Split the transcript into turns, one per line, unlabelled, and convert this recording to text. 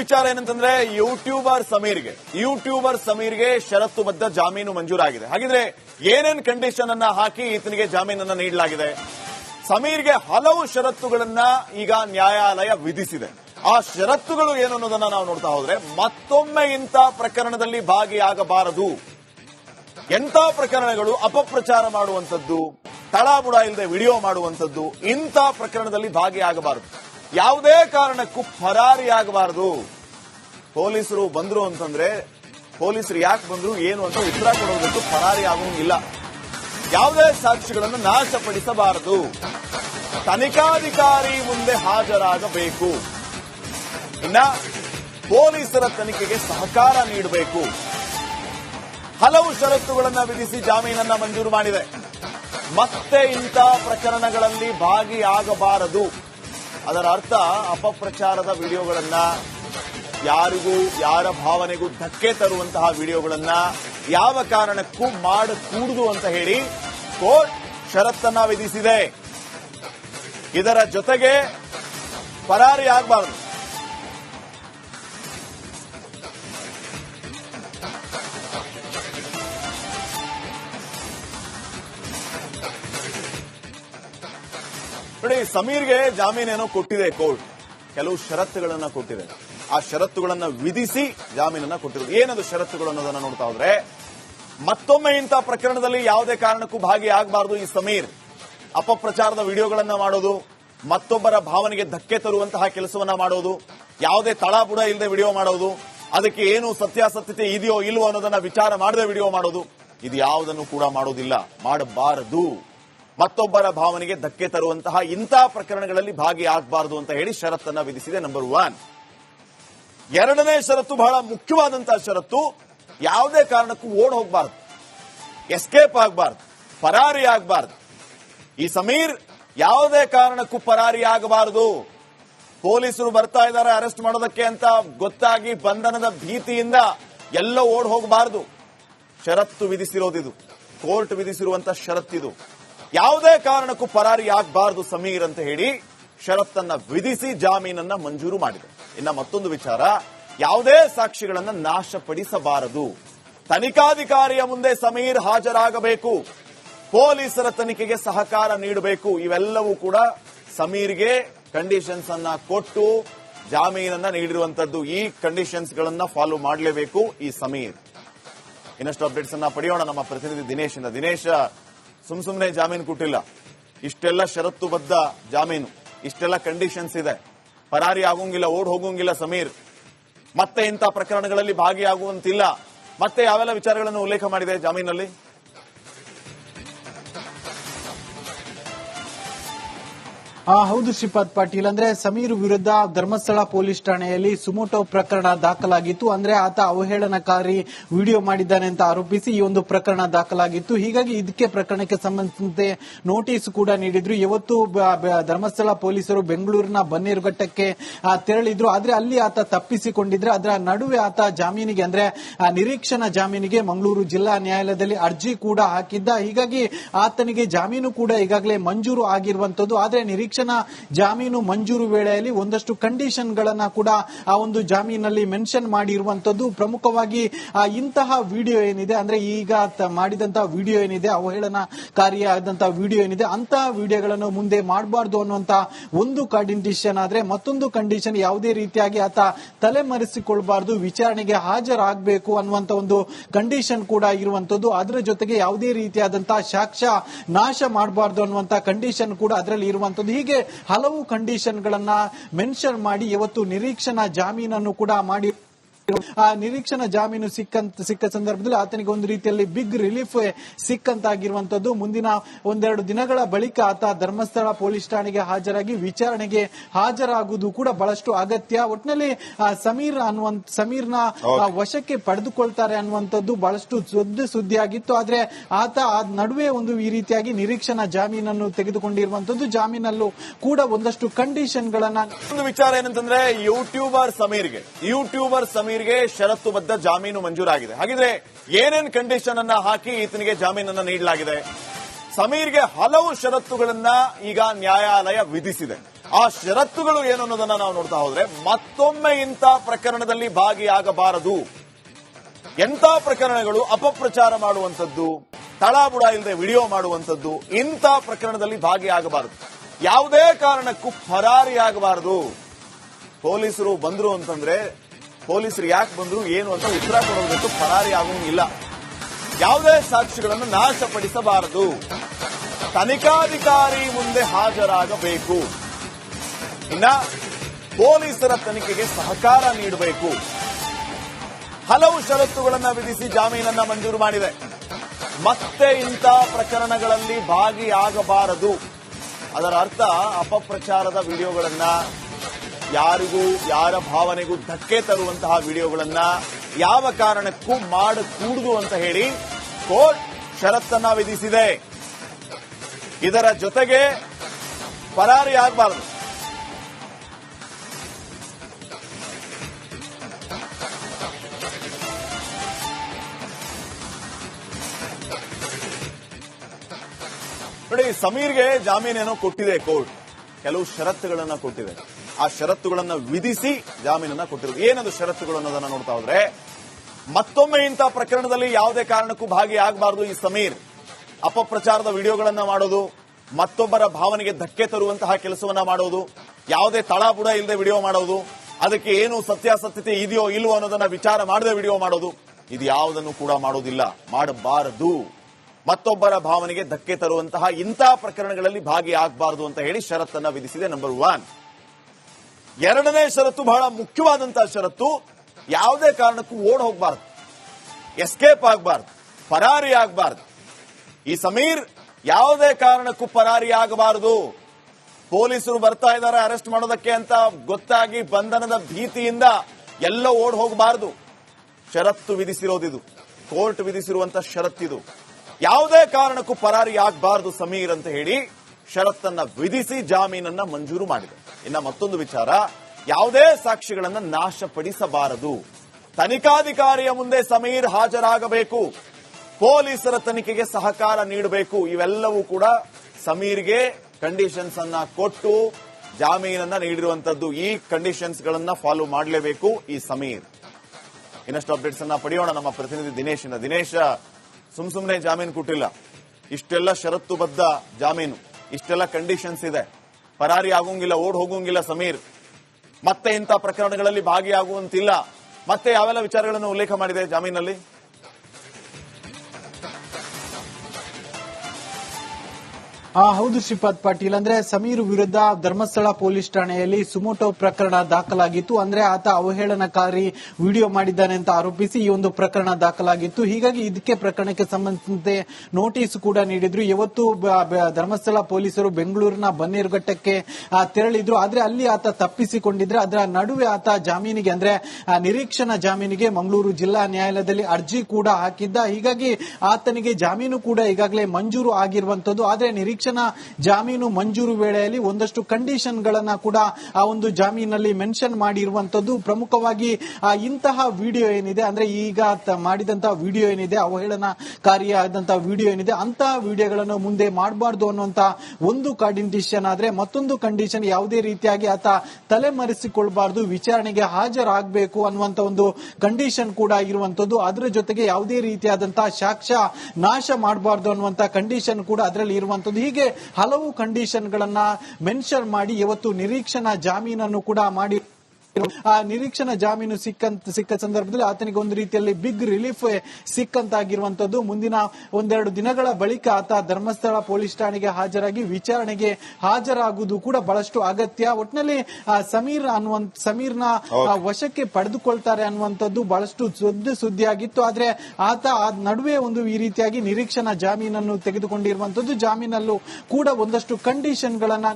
ವಿಚಾರ ಏನಂತಂದ್ರೆ YouTuber ಸಮೀರ್ಗೆ YouTuber ಸಮೀರ್ಗೆ ಷರತ್ತುಬದ್ಧ ಜಾಮೀನು ಮಂಜೂರಾಗಿದೆ. ಹಾಗಿದ್ರೆ ಏನೇನ್ ಕಂಡೀಷನ್ ಅನ್ನ ಹಾಕಿ ಈತನಿಗೆ ಜಾಮೀನನ್ನ ನೀಡಲಾಗಿದೆ? ಸಮೀರ್ಗೆ ಹಲವು ಷರತ್ತುಗಳನ್ನ ಈಗ ನ್ಯಾಯಾಲಯ ವಿಧಿಸಿದೆ. ಆ ಷರತ್ತುಗಳು ಏನು ಅನ್ನೋದನ್ನ ನಾವು ನೋಡ್ತಾ ಹೋದ್ರೆ, ಮತ್ತೊಮ್ಮೆ ಇಂಥ ಪ್ರಕರಣದಲ್ಲಿ ಭಾಗಿಯಾಗಬಾರದು. ಎಂಥ ಪ್ರಕರಣಗಳು ಅಪಪ್ರಚಾರ ಮಾಡುವಂಥದ್ದು, ತಳಬುಡ ಇಲ್ಲದೆ ವಿಡಿಯೋ ಮಾಡುವಂಥದ್ದು, ಇಂಥ ಪ್ರಕರಣದಲ್ಲಿ ಭಾಗಿಯಾಗಬಾರದು. ಯಾವುದೇ ಕಾರಣಕ್ಕೂ ಫರಾರಿಯಾಗಬಾರದು ಪೊಲೀಸರು ಬಂದ್ರು ಅಂತಂದ್ರೆ ಪೊಲೀಸರು ಯಾಕೆ ಬಂದ್ರು, ಏನು ಅಂತ ಉತ್ತರ ಕೊಡೋದಕ್ಕೂ ಫರಾರಿ ಆಗುವಂಗಿಲ್ಲ ಯಾವುದೇ ಸಾಕ್ಷಿಗಳನ್ನು ನಾಶಪಡಿಸಬಾರದು. ತನಿಖಾಧಿಕಾರಿ ಮುಂದೆ ಹಾಜರಾಗಬೇಕು. ಇನ್ನ ಪೊಲೀಸರ ತನಿಖೆಗೆ ಸಹಕಾರ ನೀಡಬೇಕು. ಹಲವು ಷರತ್ತುಗಳನ್ನು ವಿಧಿಸಿ ಜಾಮೀನನ್ನ ಮಂಜೂರು ಮಾಡಿದೆ. ಮತ್ತೆ ಇಂಥ ಪ್ರಕರಣಗಳಲ್ಲಿ ಭಾಗಿಯಾಗಬಾರದು. ಅದರ ಅರ್ಥ ಅಪಪ್ರಚಾರದ ವಿಡಿಯೋಗಳನ್ನ ಯಾರಿಗೂ, ಯಾರ ಭಾವನೆಗೂ ಧಕ್ಕೆ ತರುವಂತಹ ವಿಡಿಯೋಗಳನ್ನ ಯಾವ ಕಾರಣಕ್ಕೂ ಮಾಡಕೂಡುದು ಅಂತ ಹೇಳಿ ಕೋರ್ಟ್ ಷರತ್ತನ್ನ ವಿಧಿಸಿದೆ. ಇದರ ಜೊತೆಗೆ ಪರಾರಿ ನೋಡಿ, ಸಮೀರ್ಗೆ ಜಾಮೀನೇನೋ ಕೊಟ್ಟಿದೆ ಕೋರ್ಟ್. ಕೆಲವು ಷರತ್ತುಗಳನ್ನ ಕೊಟ್ಟಿದೆ. ಆ ಷರತ್ತುಗಳನ್ನ ವಿಧಿಸಿ ಜಾಮೀನನ್ನ ಕೊಟ್ಟಿರೋದು. ಏನದು ಷರತ್ತುಗಳು ಅನ್ನೋದನ್ನ ನೋಡ್ತಾ ಹೋದ್ರೆ, ಮತ್ತೊಮ್ಮೆ ಇಂಥ ಪ್ರಕರಣದಲ್ಲಿ ಯಾವುದೇ ಕಾರಣಕ್ಕೂ ಭಾಗಿಯಾಗಬಾರದು ಈ ಸಮೀರ್. ಅಪಪ್ರಚಾರದ ವಿಡಿಯೋಗಳನ್ನ ಮಾಡೋದು, ಮತ್ತೊಬ್ಬರ ಭಾವನೆಗೆ ಧಕ್ಕೆ ತರುವಂತಹ ಕೆಲಸವನ್ನ ಮಾಡೋದು, ಯಾವುದೇ ತಳಬುಡ ಇಲ್ಲದೆ ವಿಡಿಯೋ ಮಾಡೋದು, ಅದಕ್ಕೆ ಏನು ಸತ್ಯಾಸತ್ಯತೆ ಇದೆಯೋ ಇಲ್ವೋ ಅನ್ನೋದನ್ನ ವಿಚಾರ ಮಾಡದೆ ವಿಡಿಯೋ ಮಾಡೋದು, ಇದು ಯಾವುದನ್ನು ಕೂಡ ಮಾಡೋದಿಲ್ಲ. ಮಾಡಬಾರದು. ಮತ್ತೊಬ್ಬರ ಭಾವನೆಗೆ ಧಕ್ಕೆ ತರುವಂತಹ ಇಂತಹ ಪ್ರಕರಣಗಳಲ್ಲಿ ಭಾಗಿಯಾಗಬಾರದು ಅಂತ ಹೇಳಿ ಷರತ್ತನ್ನ ವಿಧಿಸಿದೆ ನಂಬರ್ ಒನ್ ಎರಡನೇ ಷರತ್ತು ಬಹಳ ಮುಖ್ಯವಾದಂತಹ ಷರತ್ತು, ಯಾವುದೇ ಕಾರಣಕ್ಕೂ ಓಡ್ ಹೋಗಬಾರದು ಎಸ್ಕೇಪ್ ಆಗಬಾರದು, ಪರಾರಿ ಆಗಬಾರದು. ಈ ಸಮೀರ್ ಯಾವುದೇ ಕಾರಣಕ್ಕೂ ಪರಾರಿ ಆಗಬಾರದು. ಪೊಲೀಸರು ಬರ್ತಾ ಇದ್ದಾರೆ ಅರೆಸ್ಟ್ ಮಾಡೋದಕ್ಕೆ ಅಂತ ಗೊತ್ತಾಗಿ ಬಂಧನದ ಭೀತಿಯಿಂದ ಎಲ್ಲ ಓಡ್ ಹೋಗಬಾರದು. ಷರತ್ತು ವಿಧಿಸಿರೋದಿದು, ಕೋರ್ಟ್ ವಿಧಿಸಿರುವಂತ ಷರತ್ತಿದು. ಯಾವುದೇ ಕಾರಣಕ್ಕೂ ಪರಾರಿ ಆಗಬಾರದು ಸಮೀರ್ ಅಂತ ಹೇಳಿ ಷರತ್ತನ್ನ ವಿಧಿಸಿ ಜಾಮೀನನ್ನ ಮಂಜೂರು ಮಾಡಿದೆ. ಇನ್ನ ಮತ್ತೊಂದು ವಿಚಾರ, ಯಾವುದೇ ಸಾಕ್ಷಿಗಳನ್ನ ನಾಶಪಡಿಸಬಾರದು. ತನಿಖಾಧಿಕಾರಿಯ ಮುಂದೆ ಸಮೀರ್ ಹಾಜರಾಗಬೇಕು. ಪೊಲೀಸರ ತನಿಖೆಗೆ ಸಹಕಾರ ನೀಡಬೇಕು. ಇವೆಲ್ಲವೂ ಕೂಡ ಸಮೀರ್ಗೆ ಕಂಡೀಷನ್ಸ್ ಅನ್ನ ಕೊಟ್ಟು ಜಾಮೀನನ್ನ ನೀಡಿರುವಂತದ್ದು ಈ ಕಂಡೀಷನ್ಸ್ ಗಳನ್ನ ಫಾಲೋ ಮಾಡಲೇಬೇಕು ಈ ಸಮೀರ್. ಇನ್ನಷ್ಟು ಅಪ್ಡೇಟ್ಸ್ ಅನ್ನ ಪಡೆಯೋಣ. ನಮ್ಮ ಪ್ರತಿನಿಧಿ ದಿನೇಶ್ ದಿನೇಶ್ ಸುಮ್ ಸುಮ್ನೆ ಜಾಮೀನು ಕೊಟ್ಟಿಲ್ಲ. ಇಷ್ಟೆಲ್ಲ ಷರತ್ತುಬದ್ಧ ಜಾಮೀನು. ಇಷ್ಟೆಲ್ಲ ಕಂಡೀಷನ್ಸ್ ಇದೆ. ಪರಾರಿ ಆಗೋಂಗಿಲ್ಲ, ಓಡ್ ಹೋಗೋಂಗಿಲ್ಲ ಸಮೀರ್. ಮತ್ತೆ ಇಂಥ ಪ್ರಕರಣಗಳಲ್ಲಿ ಭಾಗಿಯಾಗುವಂತಿಲ್ಲ. ಮತ್ತೆ ಯಾವೆಲ್ಲ ವಿಚಾರಗಳನ್ನು ಉಲ್ಲೇಖ ಮಾಡಿದೆ ಜಾಮೀನಲ್ಲಿ
ಹೌದು ಶ್ರೀಪಾದ್ ಪಾಟೀಲ್. ಅಂದ್ರೆ ಸಮೀರ್ ವಿರುದ್ಧ ಧರ್ಮಸ್ಥಳ ಪೊಲೀಸ್ ಠಾಣೆಯಲ್ಲಿ ಸುಮೋಟೋ ಪ್ರಕರಣ ದಾಖಲಾಗಿತ್ತು. ಅಂದ್ರೆ ಆತ ಅವಹೇಳನಕಾರಿ ವಿಡಿಯೋ ಮಾಡಿದ್ದಾನೆ ಅಂತ ಆರೋಪಿಸಿ ಈ ಒಂದು ಪ್ರಕರಣ ದಾಖಲಾಗಿತ್ತು. ಹೀಗಾಗಿ ಇದಕ್ಕೆ ಪ್ರಕರಣಕ್ಕೆ ಸಂಬಂಧಿಸಿದಂತೆ ನೋಟಿಸ್ ಕೂಡ ನೀಡಿದ್ರು. ಇವತ್ತು ಧರ್ಮಸ್ಥಳ ಪೊಲೀಸರು ಬೆಂಗಳೂರಿನ ಬನ್ನೇರುಘಟ್ಟಕ್ಕೆ ತೆರಳಿದ್ರು. ಆದ್ರೆ ಅಲ್ಲಿ ಆತ ತಪ್ಪಿಸಿಕೊಂಡಿದ್ರೆ ಅದರ ನಡುವೆ ಆತ ಜಾಮೀನಿಗೆ, ಅಂದ್ರೆ ನಿರೀಕ್ಷಣಾ ಜಾಮೀನಿಗೆ ಮಂಗಳೂರು ಜಿಲ್ಲಾ ನ್ಯಾಯಾಲಯದಲ್ಲಿ ಅರ್ಜಿ ಕೂಡ ಹಾಕಿದ್ದ. ಹೀಗಾಗಿ ಆತನಿಗೆ ಜಾಮೀನು ಕೂಡ ಈಗಾಗಲೇ ಮಂಜೂರು ಆಗಿರುವಂತದ್ದು ಆದ್ರೆ ನಿರೀಕ್ಷಣಾ ಜಾಮೀನು ಮಂಜೂರು ವೇಳೆಯಲ್ಲಿ ಒಂದಷ್ಟು ಕಂಡೀಷನ್ ಗಳನ್ನ ಕೂಡ ಆ ಒಂದು ಜಾಮೀನಲ್ಲಿ ಮೆನ್ಷನ್ ಮಾಡಿರುವಂತದ್ದು ಪ್ರಮುಖವಾಗಿ ಆ, ಇಂತಹ ವಿಡಿಯೋ ಏನಿದೆ ಅಂದ್ರೆ ಈಗ ಮಾಡಿದಂತಹ ವಿಡಿಯೋ ಏನಿದೆ ಅವಹೇಳನಕಾರಿಯಾದಂತಹ ವಿಡಿಯೋ ಏನಿದೆ ಅಂತಹ ವಿಡಿಯೋಗಳನ್ನು ಮುಂದೆ ಮಾಡಬಾರ್ದು ಅನ್ನುವಂತ ಒಂದು ಕಂಡೀಷನ್ ಆದ್ರೆ ಮತ್ತೊಂದು ಕಂಡೀಷನ್ ಯಾವುದೇ ರೀತಿಯಾಗಿ ಆತ ತಲೆಮರೆಸಿಕೊಳ್ಬಾರ್ದು ವಿಚಾರಣೆಗೆ ಹಾಜರಾಗಬೇಕು ಅನ್ನುವಂತ ಒಂದು ಕಂಡೀಷನ್ ಕೂಡ ಇರುವಂತದ್ದು ಅದರ ಜೊತೆಗೆ ಯಾವುದೇ ರೀತಿಯಾದಂತಹ ಸಾಕ್ಷ್ಯ ನಾಶ ಮಾಡಬಾರ್ದು ಅನ್ನುವಂತ ಕಂಡೀಷನ್ ಕೂಡ ಅದರಲ್ಲಿ ಇರುವಂತದ್ದು ಹೀಗೆ ಹಲವು ಕಂಡೀಷನ್ಗಳನ್ನ ಮೆನ್ಷನ್ ಮಾಡಿ ಇವತ್ತು ನಿರೀಕ್ಷಣಾ ಜಾಮೀನನ್ನು ಕೂಡ ಮಾಡಿ. ಆ ನಿರೀಕ್ಷಣಾ ಜಾಮೀನು ಸಿಕ್ಕಂತ ಸಿಕ್ಕ ಸಂದರ್ಭದಲ್ಲಿ ಆತನಿಗೆ ಒಂದು ರೀತಿಯಲ್ಲಿ ಬಿಗ್ ರಿಲೀಫ್ ಸಿಕ್ಕಂತಾಗಿರುವಂತದ್ದು. ಮುಂದಿನ ಒಂದೆರಡು ದಿನಗಳ ಬಳಿಕ ಆತ ಧರ್ಮಸ್ಥಳ ಪೊಲೀಸ್ ಠಾಣೆಗೆ ಹಾಜರಾಗಿ ವಿಚಾರಣೆಗೆ ಹಾಜರಾಗುವುದು ಕೂಡ ಬಹಳಷ್ಟು ಅಗತ್ಯ. ಒಟ್ಟಿನಲ್ಲಿ ಆ, ಸಮೀರ್ ಅನ್ನುವಂತ ಸಮೀರ್ನ ವಶಕ್ಕೆ ಪಡೆದುಕೊಳ್ತಾರೆ ಅನ್ನುವಂಥದ್ದು ಬಹಳಷ್ಟು ಸುದ್ದಿ ಸುದ್ದಿಯಾಗಿತ್ತು. ಆದ್ರೆ ಆತ ಆ ನಡುವೆ ಒಂದು ಈ ರೀತಿಯಾಗಿ ನಿರೀಕ್ಷಣಾ ಜಾಮೀನನ್ನು ತೆಗೆದುಕೊಂಡಿರುವಂತದ್ದು. ಜಾಮೀನಲ್ಲೂ ಕೂಡ ಒಂದಷ್ಟು ಕಂಡೀಷನ್ ಗಳನ್ನ
ಒಂದು ವಿಚಾರ ಏನಂತಂದ್ರೆ ಯೂಟ್ಯೂಬರ್ ಸಮೀರ್ಗೆ ಯೂಟ್ಯೂಬರ್ ಸಮೀರ್ಗೆ ಷರತ್ತುಬದ್ಧ ಜಾಮೀನು ಮಂಜೂರಾಗಿದೆ. ಹಾಗಿದ್ರೆ ಏನೇನ್ ಕಂಡೀಷನ್ ಅನ್ನ ಹಾಕಿ ಈತನಿಗೆ ಜಾಮೀನನ್ನ ನೀಡಲಾಗಿದೆ? ಸಮೀರ್ಗೆ ಹಲವು ಷರತ್ತುಗಳನ್ನ ಈಗ ನ್ಯಾಯಾಲಯ ವಿಧಿಸಿದೆ. ಆ ಷರತ್ತುಗಳು ಏನು ಅನ್ನೋದನ್ನ ನಾವು ನೋಡ್ತಾ ಹೋದ್ರೆ, ಮತ್ತೊಮ್ಮೆ ಇಂಥ ಪ್ರಕರಣದಲ್ಲಿ ಭಾಗಿಯಾಗಬಾರದು. ಎಂಥ ಪ್ರಕರಣಗಳು ಅಪಪ್ರಚಾರ ಮಾಡುವಂಥದ್ದು ತಳಬುಡ ಇಲ್ಲದೆ ವಿಡಿಯೋ ಮಾಡುವಂಥದ್ದು, ಇಂಥ ಪ್ರಕರಣದಲ್ಲಿ ಭಾಗಿಯಾಗಬಾರದು. ಯಾವುದೇ ಕಾರಣಕ್ಕೂ ಫರಾರಿಯಾಗಬಾರದು ಪೊಲೀಸರು ಬಂದ್ರು ಅಂತಂದ್ರೆ ಪೊಲೀಸರು ಯಾಕೆ ಬಂದ್ರು, ಏನು ಅಂತ ಉತ್ತರ ಕೊಡೋದಕ್ಕೆ ಪರಾರಿ ಆಗುವಂಗಿಲ್ಲ ಯಾವುದೇ ಸಾಕ್ಷಿಗಳನ್ನು ನಾಶಪಡಿಸಬಾರದು. ತನಿಖಾಧಿಕಾರಿ ಮುಂದೆ ಹಾಜರಾಗಬೇಕು. ಇನ್ನ ಪೊಲೀಸರ ತನಿಖೆಗೆ ಸಹಕಾರ ನೀಡಬೇಕು. ಹಲವು ಷರತ್ತುಗಳನ್ನು ವಿಧಿಸಿ ಜಾಮೀನನ್ನ ಮಂಜೂರು ಮಾಡಿದೆ. ಮತ್ತೆ ಇಂಥ ಪ್ರಕರಣಗಳಲ್ಲಿ ಭಾಗಿಯಾಗಬಾರದು. ಅದರ ಅರ್ಥ ಅಪಪ್ರಚಾರದ ವಿಡಿಯೋಗಳನ್ನ ಯಾರಿಗೂ, ಯಾರ ಭಾವನೆಗೂ ಧಕ್ಕೆ ತರುವಂತಹ ವಿಡಿಯೋಗಳನ್ನ ಯಾವ ಕಾರಣಕ್ಕೂ ಮಾಡಕೂಡದು ಅಂತ ಹೇಳಿ ಕೋರ್ಟ್ ಷರತ್ತನ್ನ ವಿಧಿಸಿದೆ. ಇದರ ಜೊತೆಗೆ ಪರಾರಿ ಆಗಬಾರದು. ನೋಡಿ, ಸಮೀರ್ಗೆ ಜಾಮೀನೇನೋ ಕೊಟ್ಟಿದೆ ಕೋರ್ಟ್. ಕೆಲವು ಷರತ್ತುಗಳನ್ನು ಕೊಟ್ಟಿದೆ. ಆ ಷರತ್ತುಗಳನ್ನು ವಿಧಿಸಿ ಜಾಮೀನನ್ನು ಕೊಟ್ಟಿರೋದು. ಏನದು ಷರತ್ತುಗಳು ಅನ್ನೋದನ್ನ ನೋಡ್ತಾ ಹೋದ್ರೆ, ಮತ್ತೊಮ್ಮೆ ಇಂಥ ಪ್ರಕರಣದಲ್ಲಿ ಯಾವುದೇ ಕಾರಣಕ್ಕೂ ಭಾಗಿಯಾಗಬಾರದು ಈ ಸಮೀರ್. ಅಪಪ್ರಚಾರದ ವಿಡಿಯೋಗಳನ್ನ ಮಾಡೋದು, ಮತ್ತೊಬ್ಬರ ಭಾವನೆಗೆ ಧಕ್ಕೆ ತರುವಂತಹ ಕೆಲಸವನ್ನ ಮಾಡೋದು, ಯಾವುದೇ ತಳಬುಡ ಇಲ್ಲದೆ ವಿಡಿಯೋ ಮಾಡೋದು, ಅದಕ್ಕೆ ಏನು ಸತ್ಯಾಸತ್ಯತೆ ಇದೆಯೋ ಇಲ್ವೋ ಅನ್ನೋದನ್ನ ವಿಚಾರ ಮಾಡದೆ ವಿಡಿಯೋ ಮಾಡೋದು, ಇದು ಯಾವುದನ್ನು ಕೂಡ ಮಾಡೋದಿಲ್ಲ. ಮಾಡಬಾರದು. ಮತ್ತೊಬ್ಬರ ಭಾವನೆಗೆ ಧಕ್ಕೆ ತರುವಂತಹ ಇಂತಹ ಪ್ರಕರಣಗಳಲ್ಲಿ ಭಾಗಿಯಾಗಬಾರದು ಅಂತ ಹೇಳಿ ಷರತ್ತನ್ನು ವಿಧಿಸಿದೆ ನಂಬರ್ ಒನ್. ಎರಡನೇ ಷರತ್ತು ಬಹಳ ಮುಖ್ಯವಾದಂತಹ ಷರತ್ತು ಯಾವುದೇ ಕಾರಣಕ್ಕೂ ಓಡ್ ಹೋಗಬಾರದು. ಎಸ್ಕೇಪ್ ಆಗಬಾರದು. ಪರಾರಿ ಆಗಬಾರದು. ಈ ಸಮೀರ್ ಯಾವುದೇ ಕಾರಣಕ್ಕೂ ಪರಾರಿ ಆಗಬಾರದು. ಪೊಲೀಸರು ಬರ್ತಾ ಇದ್ದಾರೆ ಅರೆಸ್ಟ್ ಮಾಡೋದಕ್ಕೆ ಅಂತ ಗೊತ್ತಾಗಿ ಬಂಧನದ ಭೀತಿಯಿಂದ ಎಲ್ಲ ಓಡ್ ಹೋಗಬಾರದು. ಷರತ್ತು ವಿಧಿಸಿರೋದಿದು. ಕೋರ್ಟ್ ವಿಧಿಸಿರುವಂತಹ ಷರತ್ತಿದು. ಯಾವುದೇ ಕಾರಣಕ್ಕೂ ಪರಾರಿ ಆಗಬಾರದು ಸಮೀರ್ ಅಂತ ಹೇಳಿ ಷರತ್ತನ್ನ ವಿಧಿಸಿ ಜಾಮೀನನ್ನ ಮಂಜೂರು ಮಾಡಿದೆ. ಇನ್ನ ಮತ್ತೊಂದು ವಿಚಾರ, ಯಾವುದೇ ಸಾಕ್ಷಿಗಳನ್ನ ನಾಶಪಡಿಸಬಾರದು. ತನಿಖಾಧಿಕಾರಿಯ ಮುಂದೆ ಸಮೀರ್ ಹಾಜರಾಗಬೇಕು. ಪೊಲೀಸರ ತನಿಖೆಗೆ ಸಹಕಾರ ನೀಡಬೇಕು. ಇವೆಲ್ಲವೂ ಕೂಡ ಸಮೀರ್ಗೆ ಕಂಡೀಷನ್ಸ್ ಅನ್ನ ಕೊಟ್ಟು ಜಾಮೀನನ್ನ ನೀಡಿರುವಂತದ್ದು ಈ ಕಂಡೀಷನ್ಸ್ ಗಳನ್ನ ಫಾಲೋ ಮಾಡಲೇಬೇಕು ಈ ಸಮೀರ್. ಇನ್ನಷ್ಟು ಅಪ್ಡೇಟ್ಸ್ ಅನ್ನ ಪಡೆಯೋಣ. ನಮ್ಮ ಪ್ರತಿನಿಧಿ ದಿನೇಶನ ದಿನೇಶ, ಸುಮ್ ಸುಮ್ನೆ ಜಾಮೀನು ಕೊಟ್ಟಿಲ್ಲ. ಇಷ್ಟೆಲ್ಲ ಷರತ್ತುಬದ್ಧ ಜಾಮೀನು. ಇಷ್ಟೆಲ್ಲ ಕಂಡೀಷನ್ಸ್ ಇದೆ. ಪರಾರಿ ಆಗೋಂಗಿಲ್ಲ, ಓಡ್ ಹೋಗೋಂಗಿಲ್ಲ ಸಮೀರ್. ಮತ್ತೆ ಇಂಥ ಪ್ರಕರಣಗಳಲ್ಲಿ ಭಾಗಿಯಾಗುವಂತಿಲ್ಲ. ಮತ್ತೆ ಯಾವೆಲ್ಲ ವಿಚಾರಗಳನ್ನು ಉಲ್ಲೇಖ ಮಾಡಿದೆ ಜಾಮೀನಲ್ಲಿ
ಹೌದು ಶ್ರೀಪಾದ್ ಪಾಟೀಲ್, ಅಂದ್ರೆ ಸಮೀರ್ ವಿರುದ್ಧ ಧರ್ಮಸ್ಥಳ ಪೊಲೀಸ್ ಠಾಣೆಯಲ್ಲಿ ಸುಮೋಟೋ ಪ್ರಕರಣ ದಾಖಲಾಗಿತ್ತು. ಅಂದ್ರೆ ಆತ ಅವಹೇಳನಕಾರಿ ವಿಡಿಯೋ ಮಾಡಿದ್ದಾನೆ ಅಂತ ಆರೋಪಿಸಿ ಈ ಒಂದು ಪ್ರಕರಣ ದಾಖಲಾಗಿತ್ತು. ಹೀಗಾಗಿ ಇದಕ್ಕೆ ಪ್ರಕರಣಕ್ಕೆ ಸಂಬಂಧಿಸಿದಂತೆ ನೋಟಿಸ್ ಕೂಡ ನೀಡಿದ್ರು. ಇವತ್ತು ಧರ್ಮಸ್ಥಳ ಪೊಲೀಸರು ಬೆಂಗಳೂರಿನ ಬನ್ನೇರುಘಟ್ಟಕ್ಕೆ ತೆರಳಿದ್ರು. ಆದ್ರೆ ಅಲ್ಲಿ ಆತ ತಪ್ಪಿಸಿಕೊಂಡಿದ್ರೆ ಅದರ ನಡುವೆ ಆತ ಜಾಮೀನಿಗೆ, ಅಂದ್ರೆ ನಿರೀಕ್ಷಣಾ ಜಾಮೀನಿಗೆ ಮಂಗಳೂರು ಜಿಲ್ಲಾ ನ್ಯಾಯಾಲಯದಲ್ಲಿ ಅರ್ಜಿ ಕೂಡ ಹಾಕಿದ್ದ. ಹೀಗಾಗಿ ಆತನಿಗೆ ಜಾಮೀನು ಕೂಡ ಈಗಾಗಲೇ ಮಂಜೂರು ಆಗಿರುವಂತದ್ದು ಆದ್ರೆ ನಿರೀಕ್ಷಣಾ ಜಾಮೀನು ಮಂಜೂರು ವೇಳೆಯಲ್ಲಿ ಒಂದಷ್ಟು ಕಂಡೀಷನ್ ಗಳನ್ನ ಕೂಡ ಆ ಒಂದು ಜಾಮೀನಲ್ಲಿ ಮೆನ್ಷನ್ ಮಾಡಿರುವಂತದ್ದು ಪ್ರಮುಖವಾಗಿ ಇಂತಹ ವಿಡಿಯೋ ಏನಿದೆ, ಅಂದ್ರೆ ಈಗ ಮಾಡಿದಂತಹ ವಿಡಿಯೋ ಏನಿದೆ ಅವಹೇಳನಕಾರಿಯಾದಂತಹ ವಿಡಿಯೋ ಏನಿದೆ ಅಂತಹ ವಿಡಿಯೋಗಳನ್ನು ಮುಂದೆ ಮಾಡಬಾರ್ದು ಅನ್ನುವಂತ ಒಂದು ಕಂಡೀಷನ್ ಆದ್ರೆ ಮತ್ತೊಂದು ಕಂಡೀಷನ್ ಯಾವುದೇ ರೀತಿಯಾಗಿ ಆತ ತಲೆಮರೆಸಿಕೊಳ್ಬಾರ್ದು, ವಿಚಾರಣೆಗೆ ಹಾಜರಾಗಬೇಕು ಅನ್ನುವಂತ ಒಂದು ಕಂಡೀಷನ್ ಕೂಡ ಇರುವಂತದ್ದು ಅದರ ಜೊತೆಗೆ ಯಾವುದೇ ರೀತಿಯಾದಂತಹ ಸಾಕ್ಷ್ಯ ನಾಶ ಮಾಡಬಾರ್ದು ಅನ್ನುವಂತ ಕಂಡೀಷನ್ ಕೂಡ ಅದರಲ್ಲಿ ಇರುವಂತದ್ದು ಹೀಗೆ ಹಲವು ಕಂಡೀಷನ್ಗಳನ್ನ ಮೆನ್ಷನ್ ಮಾಡಿ ಇವತ್ತು ನಿರೀಕ್ಷಣಾ ಜಾಮೀನನ್ನು ಕೂಡ ಮಾಡಿ ಆ ನಿರೀಕ್ಷಣಾ ಜಾಮೀನು ಸಿಕ್ಕಂತ ಸಿಕ್ಕ ಸಂದರ್ಭದಲ್ಲಿ ಆತನಿಗೆ ಒಂದು ರೀತಿಯಲ್ಲಿ ಬಿಗ್ ರಿಲೀಫ್ ಸಿಕ್ಕಂತಾಗಿರುವಂತದ್ದು ಮುಂದಿನ ಒಂದೆರಡು ದಿನಗಳ ಬಳಿಕ ಆತ ಧರ್ಮಸ್ಥಳ ಪೊಲೀಸ್ ಠಾಣೆಗೆ ಹಾಜರಾಗಿ ವಿಚಾರಣೆಗೆ ಹಾಜರಾಗುವುದು ಕೂಡ ಬಹಳಷ್ಟು ಅಗತ್ಯ. ಒಟ್ಟಿನಲ್ಲಿ ಸಮೀರ್ ಅನ್ನುವಂತ ಸಮೀರ್ನ ವಶಕ್ಕೆ ಪಡೆದುಕೊಳ್ತಾರೆ ಅನ್ನುವಂಥದ್ದು ಬಹಳಷ್ಟು ಸುದ್ದಿ ಸುದ್ದಿಯಾಗಿತ್ತು. ಆದ್ರೆ ಆತ ಆ ನಡುವೆ ಒಂದು ಈ ರೀತಿಯಾಗಿ ನಿರೀಕ್ಷಣಾ ಜಾಮೀನನ್ನು ತೆಗೆದುಕೊಂಡಿರುವಂತದ್ದು ಜಾಮೀನಲ್ಲೂ ಕೂಡ ಒಂದಷ್ಟು ಕಂಡೀಷನ್ ಗಳನ್ನ